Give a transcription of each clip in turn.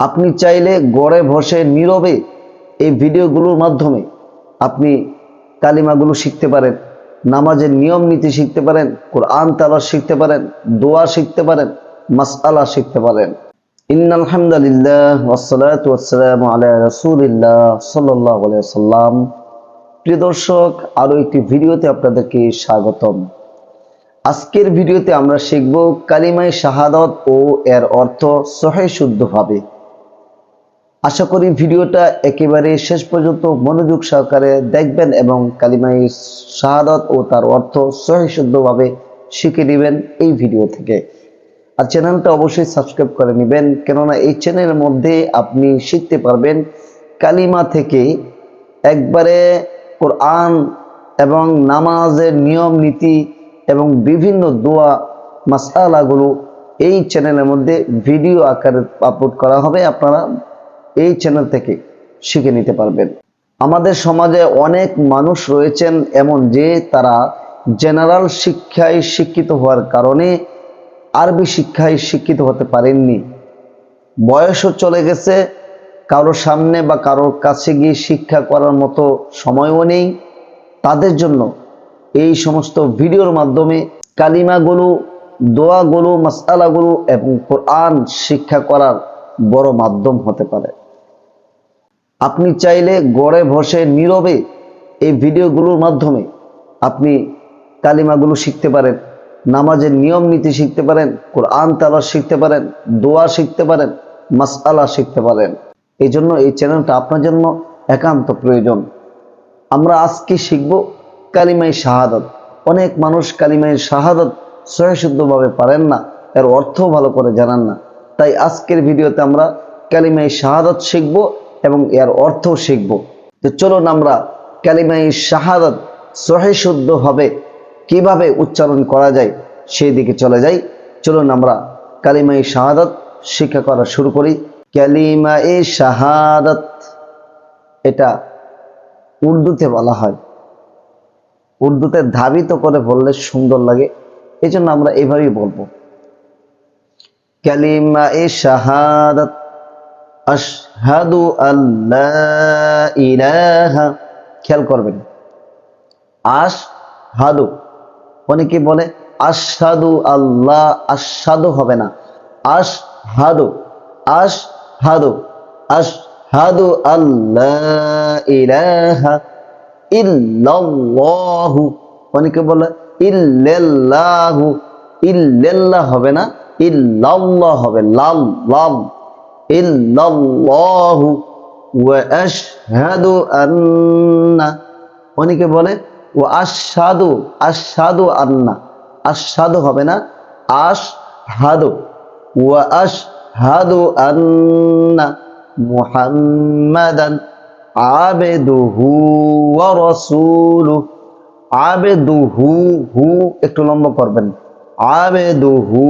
আপনি চাইলে গড়ে বসে নীরবে এই ভিডিওগুলোর মাধ্যমে আপনি কালিমাগুলো শিখতে পারেন, নামাজের নিয়ম নীতি শিখতে পারেন, কোরআন তালা শিখতে পারেন, দোয়া শিখতে পারেন, মাসআলা শিখতে পারেন। ইন্নাল হামদুলিল্লাহ ওয়াসসালাতু ওয়াসসালামু আলা রাসূলিল্লাহ সাল্লাল্লাহু সাল্লাম প্রিয় দর্শক আরও একটি ভিডিওতে আপনাদেরকে স্বাগতম। আজকের ভিডিওতে আমরা শিখব কালিমায় শাহাদত ও এর অর্থ সহে শুদ্ধভাবে আশা করি ভিডিওটা একেবারে শেষ পর্যন্ত মনোযোগ সহকারে দেখবেন এবং কালিমাই শাহাদত ও তার অর্থ সহি শুদ্ধভাবে শিখে নেবেন এই ভিডিও থেকে। আর চ্যানেলটা অবশ্যই সাবস্ক্রাইব করে নেবেন, কেননা এই চ্যানেলের মধ্যে আপনি শিখতে পারবেন কালিমা থেকে একবারে কোরআন এবং নামাজের নিয়ম নীতি এবং বিভিন্ন দোয়া মাসালাগুলো এই চ্যানেলের মধ্যে ভিডিও আকারে আপলোড করা হবে। আপনারা এই চ্যানেল থেকে শিখে নিতে পারবেন। আমাদের সমাজে অনেক মানুষ রয়েছেন এমন যে তারা জেনারেল শিক্ষায় শিক্ষিত হওয়ার কারণে আরবি শিক্ষায় শিক্ষিত হতে পারেননি। বয়সও চলে গেছে কারোর সামনে বা কারোর কাছে গিয়ে শিক্ষা করার মতো সময়ও নেই। তাদের জন্য এই সমস্ত ভিডিওর মাধ্যমে কালিমাগুলো, দোয়াগুলো মাসালাগুলো এবং কোরআন শিক্ষা করার বড় মাধ্যম হতে পারে। আপনি চাইলে গড়ে বসে নীরবে এই ভিডিওগুলোর মাধ্যমে আপনি কালিমাগুলো শিখতে পারেন, নামাজের নিয়ম নীতি শিখতে পারেন, কোরআন তালা শিখতে পারেন, দোয়া শিখতে পারেন, মাসআলা শিখতে পারেন। এই জন্য এই চ্যানেলটা আপনার জন্য একান্ত প্রয়োজন। আমরা আজকে শিখব? কালিমাই শাহাদত। অনেক মানুষ কালিমাই শাহাদত সহশুদ্ধভাবে পারেন না, এর অর্থ ভালো করে জানান না। তাই আজকের ভিডিওতে আমরা কালিমাই শাহাদত শিখব এবং এর অর্থও শিখব। তো চলুন আমরা কালিমাই শাহাদত সহিশুদ্ধভাবে কীভাবে উচ্চারণ করা যায় সেই দিকে চলে যাই। চলুন আমরা কালিমাই শাহাদত শিক্ষা করা শুরু করি। কালিমা এ শাহাদত, এটা উর্দুতে বলা হয়। উর্দুতে ধাবিত করে বললে সুন্দর লাগে এই জন্য আমরা এভাবেই বলব। কালিমা এ শাহাদত আশহাদু আল্লাহ ইলাহা খেয়াল করবেন। আশ হাদু অনেকে বলে? আশহাদু আল্লাহ। আশহাদু হবে না। আশ হাদু আশ হাদু আশ হাদু আল্লাহ ইলাহা ইল্লাল্লাহু অনেকে বলে? ইল্লাল্লাহু। ইল্লাল্লাহ হবে না। ইল্লাল্লাহ হবে লাম লাম ইল্লাল্লাহু ওয়া আশহাদু আন্না। অনেকে বলে, ও আশহাদু আশহাদু আন্না। আশহাদু হবে না আশ হাদু ওয়া আশহাদু আন্না মুহাম্মাদান আবেদুহু ওয়া রাসূলুহু। আবেদুহু, হু, একটু লম্বা করবেন। আবেদুহু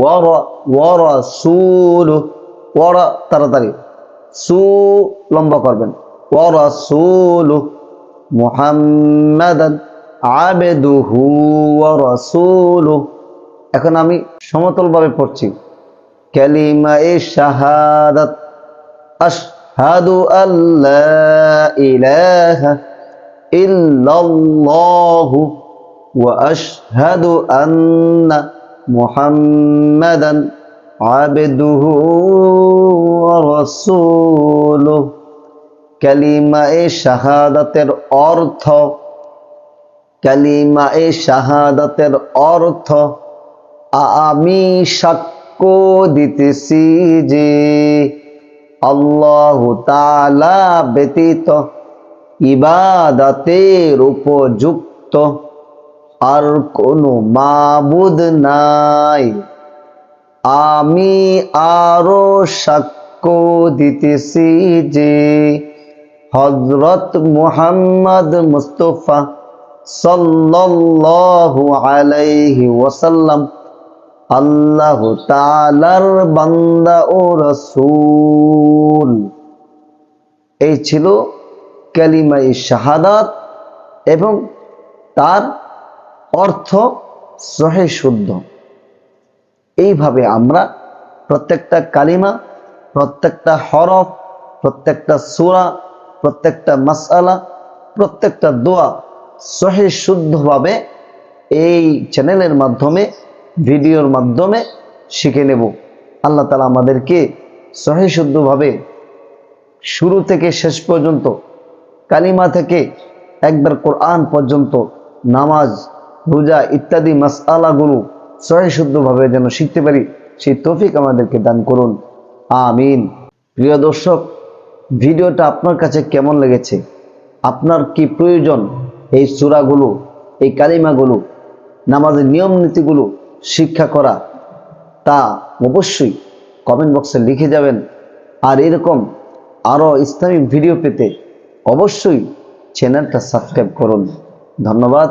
ওয়া রাসূলুহু ওয়া তাড়াতাড়ি, সু লম্বা করবেন। ওয়া রাসূলুহু মুহাম্মাদান আবেদুহু ওয়া রাসূলুহু এখন আমি সমতলভাবে পড়ছি। কালিমা এ শাহাদাত, আশহাদু আল্লা ইলাহা ইল্লাল্লাহু আন্না মুহাম্মাদান আবেদুহু ওয়া রাসূলুহু কালিমা এ শাহাদাতের অর্থ কালিমা এ শাহাদাতের অর্থ, আমি সাক্ষ্য দিতেছি যে আল্লাহ তালা ব্যতীত ইবাদাতের উপযুক্ত। আর কোনো মাবুদ নাই। আমি আরও সাক্ষ্য দিতেছি যে হজরত মুহাম্মদ মুস্তফা সাল্লাল্লাহু আলাইহি ওয়াসাল্লাম আল্লাহ তাআলার বান্দা ও রাসূল। এই ছিল কালিমাই শাহাদাত এবং তার অর্থ সহে শুদ্ধ। এইভাবে আমরা প্রত্যেকটা কালিমা, প্রত্যেকটা হরফ, প্রত্যেকটা সূরা, প্রত্যেকটা মাসআলা, প্রত্যেকটা দোয়া সহি শুদ্ধভাবে এই চ্যানেলের মাধ্যমে, ভিডিওর মাধ্যমে শিখে নেব। আল্লাহ তালা আমাদেরকে সহি শুদ্ধভাবে শুরু থেকে শেষ পর্যন্ত, কালিমা থেকে একবার কোরআন পর্যন্ত নামাজ রোজা ইত্যাদি মাসআলাগুলো সহি শুদ্ধভাবে যেন শিখতে পারি, সেই তৌফিক আমাদেরকে দান করুন। আমিন। প্রিয় দর্শক, ভিডিওটা আপনার কাছে কেমন লেগেছে? আপনার কি প্রয়োজন এই সূরাগুলো, এই কালিমাগুলো, নামাজের নিয়ম নীতিগুলো শিক্ষা করা, তা অবশ্যই কমেন্ট বক্সে লিখে যাবেন। আর এরকম আরও ইসলামিক ভিডিও পেতে অবশ্যই চ্যানেলটা সাবস্ক্রাইব করুন। ধন্যবাদ।